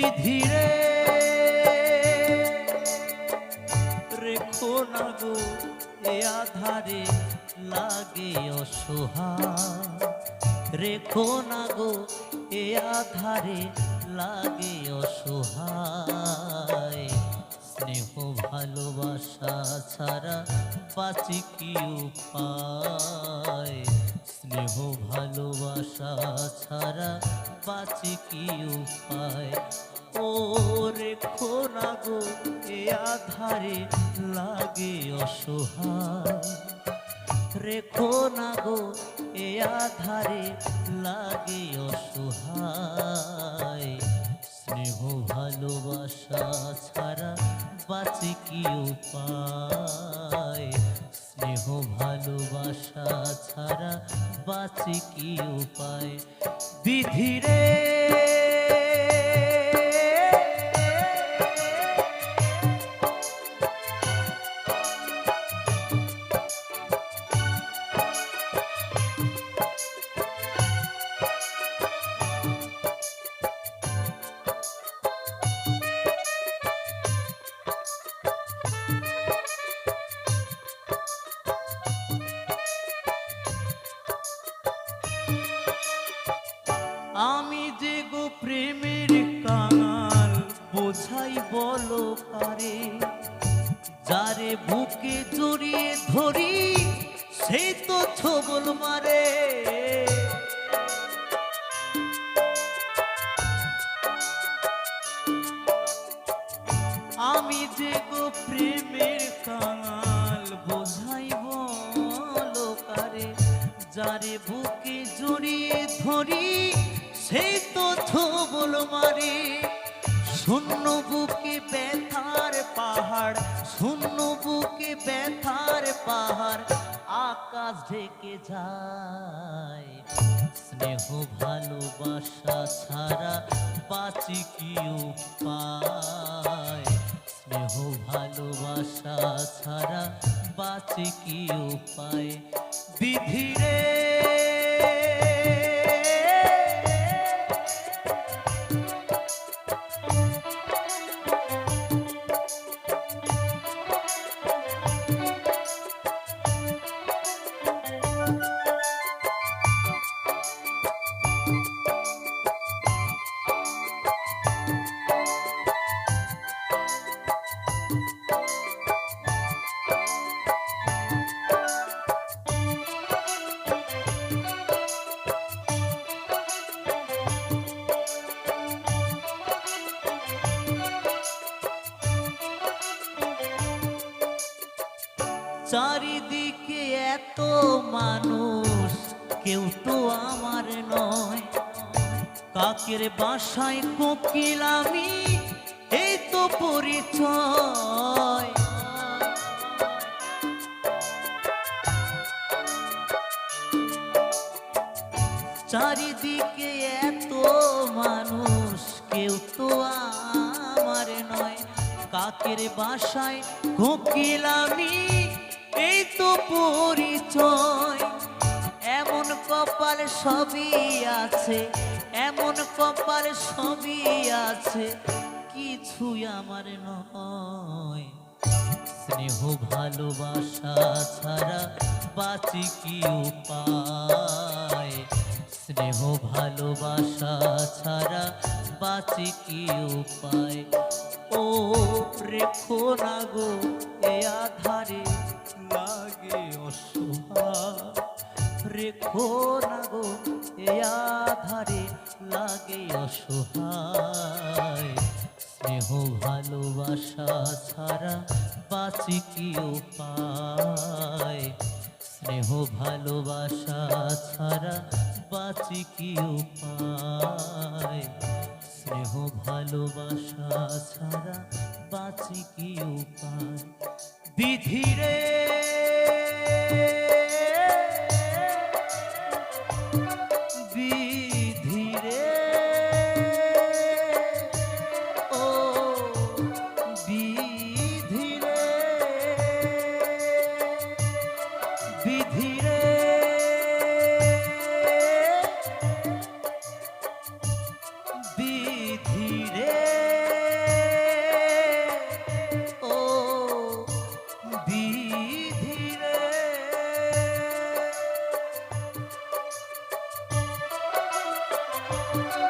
বিধিরে রেখো না গো, এ আধারে লাগে অসহায়। রেখো না গো, এ আধারে লাগে অসহায়। স্নেহ ভালোবাসা ছাড়া বাঁচি কি উপায়? স্নেহ, ভালোবাসা ছাড়া বাঁচি কি উপায়? ও রেখো না গো, এ আধারে লাগে অসহায়। রেখো না গো, এ আধারে লাগে অসহায়। স্নেহ, ভালোবাসা ছাড়া বাঁচি কি উপায়? বাঁচি কি উপায়? বিধিরে কাঙাল বোঝাই বলো কারে, যারে বুকে জড়িয়ে ধরি সেই তো ছবল মারে। আমি যে গো প্রেমের কাঙাল, বোঝাই বলো কারে, যারে বুকে জড়িয়ে ধরি সেই তো ছবল মারে, শূন্য বুকে ব্যথার পাহাড়, শূন্য বুকে ব্যথার পাহাড়, আকাশ ঢেকে যায়। স্নেহ ভালোবাসা ছাড়া বাঁচি কি উপায়? স্নেহ ভালোবাসা ছাড়া বাঁচি কি উপায়? বিধিরে চারিদিকে এত মানুষ, কেউ তো আমার নয়। কাকের বাসায় কোকিল আমি, এই তো পরিচয়। চারিদিকে এত মানুষ, কেউ তো আমার নয়। কাকের বাসায় কোকিল আমি এই তো পরিচয়, এমন কপাল সবই আছে, এমন কপাল সবই আছে, কিছুই আমার নয়। স্নেহ ভালোবাসা ছাড়া বাঁচি কি উপায়? স্নেহ ভালোবাসা ছাড়া বাঁচি কি উপায়? ও রেখো না গো, এ আধারে লাগে অসহায়। রেখো না গো, এ আধারে লাগে অসহায়। স্নেহ ভালোবাসা ছাড়া বাঁচি কি উপায়? স্নেহ ভালোবাসা ছাড়া বাঁচি কি উপায়? স্নেহ ভালোবাসা ছাড়া বাঁচি কি উপায়? বিধিরে ধীরে। ও ধীরে। thank